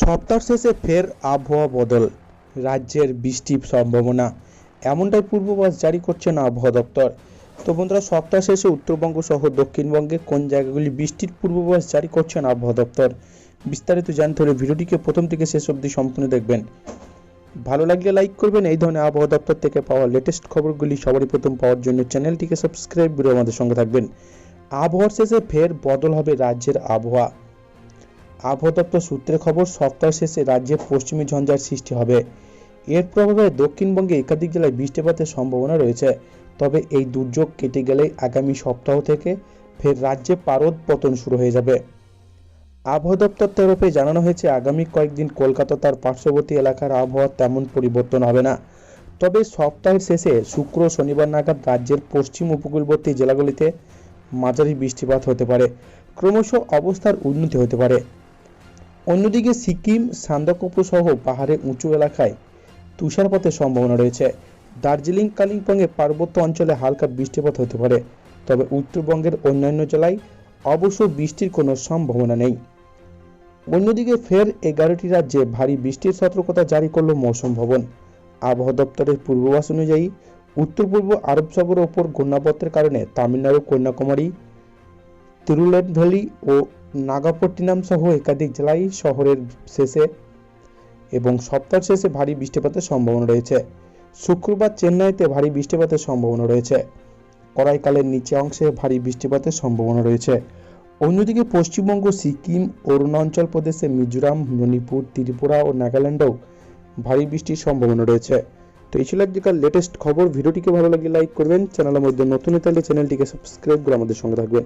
সপ্তাহ শেষে ফের আবহাওয়া বদল, রাজ্যের বৃষ্টির সম্ভাবনা। এমনটাই পূর্বাভাস জারি করছেন আবহাওয়া দপ্তর। তো বন্ধুরা, সপ্তাহ শেষে উত্তরবঙ্গ সহ দক্ষিণবঙ্গে কোন জায়গাগুলি বৃষ্টির পূর্বাভাস জারি করছেন আবহাওয়া দপ্তর? বিস্তারিত জানতে হলে ভিডিওটিকে প্রথম থেকে শেষ অবধি সম্পূর্ণ দেখবেন। ভালো লাগলে লাইক করবেন, এই ধরনের আবহাওয়া দপ্তর থেকে পাওয়া লেটেস্ট খবরগুলি সবারই প্রথম পাওয়ার জন্য চ্যানেলটিকে সাবস্ক্রাইব করে আমাদের সঙ্গে থাকবেন। আবহাওয়ার শেষে ফের বদল হবে রাজ্যের আবহাওয়া। আবহাওয়া দপ্তর সূত্রে খবর, সপ্তাহ শেষে রাজ্যে পশ্চিমী ঝঞ্ঝার সৃষ্টি হবে। এর প্রভাবে দক্ষিণবঙ্গে একাধিক জেলায় বৃষ্টিপাতের সম্ভাবনা রয়েছে। তবে এই দুর্যোগ কেটে গেলেই আগামী সপ্তাহ থেকে ফের রাজ্যে পারদ পতন শুরু হয়ে যাবে। আবহাওয়া দপ্তর তরফে জানানো হয়েছে, আগামী কয়েকদিন কলকাতা তার পার্শ্ববর্তী এলাকার আবহাওয়া তেমন পরিবর্তন হবে না। তবে সপ্তাহের শেষে শুক্র শনিবার নাগাদ রাজ্যের পশ্চিম উপকূলবর্তী জেলাগুলিতে মাঝারি বৃষ্টিপাত হতে পারে। ক্রমশ অবস্থার উন্নতি হতে পারে। অন্যদিকে সিকিম, সান্দাকপু সহ উঁচু এলাকায় তুষারপাতের সম্ভাবনা রয়েছে। দার্জিলিং, কালিম্পংয়ে পার্বত্য অঞ্চলে হালকা বৃষ্টিপাত হতে পারে, তবে উত্তরবঙ্গের অন্যান্য জেলায় অবশ্য বৃষ্টির কোনো সম্ভাবনা নেই। অন্যদিকে ফের এগারোটি রাজ্যে ভারী বৃষ্টির সতর্কতা জারি করল মৌসুম ভবন। আবহাওয়া দপ্তরের পূর্বাভাস অনুযায়ী উত্তর পূর্ব আরব সাগরের ওপর ঘূর্ণাবর্তের কারণে তামিলনাড়ু, কন্যাকুমারী তিরুলেনভেলি ও নাগাপট্টিনাম সহ একাধিক জেলায় শহরের শেষে এবং সপ্তাহ শেষে ভারী বৃষ্টিপাতের সম্ভাবনা রয়েছে। শুক্রবার চেন্নাইতে ভারী বৃষ্টিপাতের সম্ভাবনা রয়েছে। করাইকালের নিচে অংশে ভারী বৃষ্টিপাতের সম্ভাবনা রয়েছে। অন্যদিকে পশ্চিমবঙ্গ, সিকিম, অরুণাচল প্রদেশে মিজোরাম, মণিপুর, ত্রিপুরা ও নাগাল্যান্ডেও ভারী বৃষ্টির সম্ভাবনা রয়েছে। তো এই ছিল আজকের লেটেস্ট খবর। ভিডিওটিকে ভালো লাগলে লাইক করবেন। চ্যানেলের মধ্যে নতুন থাকলে চ্যানেলটিকে সাবস্ক্রাইব করে আমাদের সঙ্গে থাকবেন।